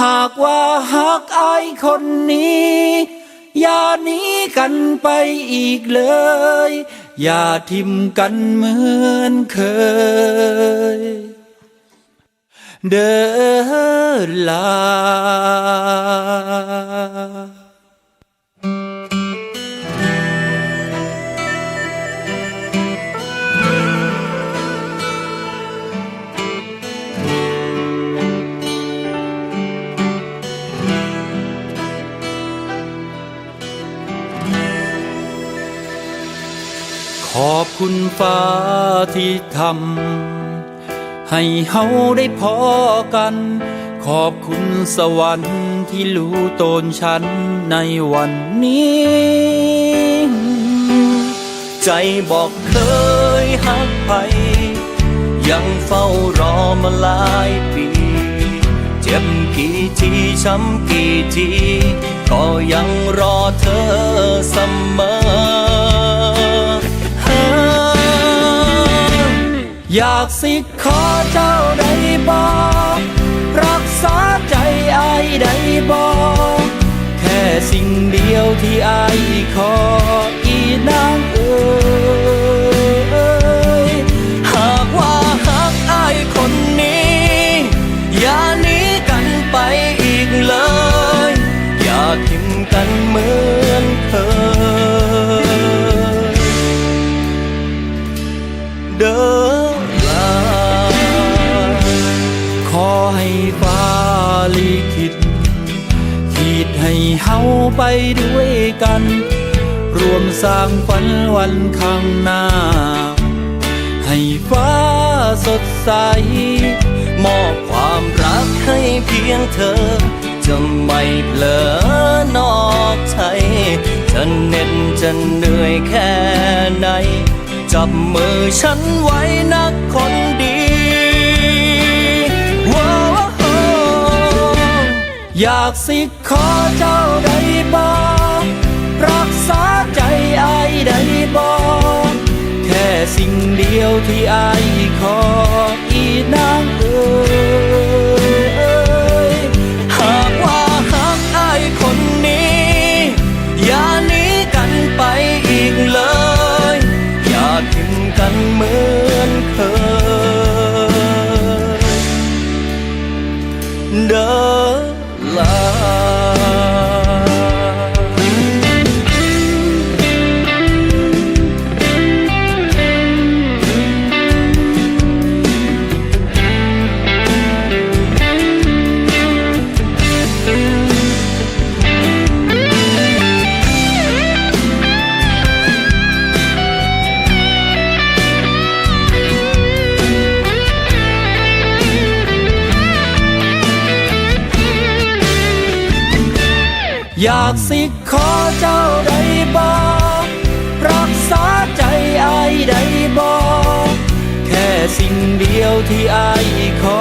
หากว่าหักอายคนนี้ อย่าหนีกันไปอีกเลย อย่าทิมกันเหมือนเคย เดินลา ขอบคุณฟ้าที่ทำให้เฮาได้พอกัน ขอบคุณสวรรค์ที่รู้ตนฉันในวันนี้ ใจบอกเคยหักไปยังเฝ้ารอมาหลายปี เจ็บกี่ทีช้ำกี่ที ก็ยังรอเธอเสมอ อยากสิขอเจ้าได้บอกรักษาใจอายได้บอกแค่สิ่งเดียวที่อายขออีนางเอ๋ย ด้วยกัน รวมสร้างฝันวันข้างหน้า ให้ฟ้าสดใส มอบความรักให้เพียงเธอ จะไม่เผลอนอกใจจะเหน็ดจะเหนื่อยแค่ไหน จับมือฉันไว้นักคนดี อยากสิขอเจ้าได้บอกรักษาใจอายได้บอกแค่สิ่งเดียวที่อายขออีนาง อยากสิขอเจ้าได้บอกรักษาใจอายได้บอกแค่สิ่งเดียวที่อายขอ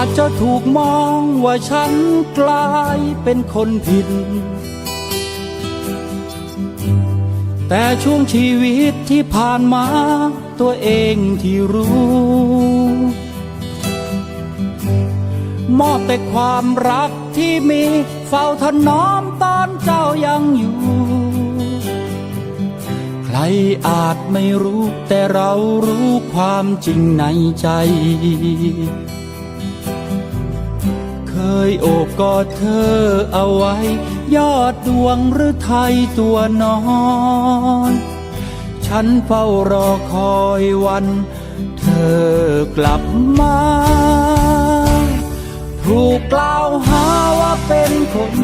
าจจะถูกมองว่าฉันกลายเป็นคนผิด แต่ช่วงชีวิตที่ผ่านมาตัวเองที่รู้ มอบแต่ความรักที่มีเฝ้าถนอมตอนเจ้ายังอยู่ ใครอาจไม่รู้แต่เรารู้ความจริงในใจ ยโอบกอดเธอเอาไว้ ยอดดวงหรือไทยตัวน้อยฉันเฝ้ารอคอยวัน เธอกลับมา ถูกกล่าวหาว่าเป็นคน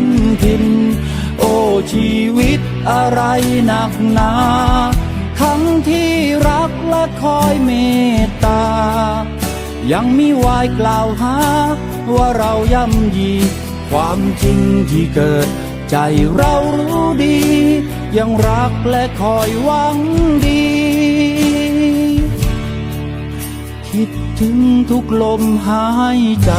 ผิดโอ้ชีวิตอะไรหนักหนา ทั้งที่รักและคอยเมตตา ยังมีวายกล่าวหา ว่าเราย่ำยี ความจริงที่เกิด ใจเรารู้ดี ยังรักและคอยหวังดี คิดถึงทุกลมหายใจ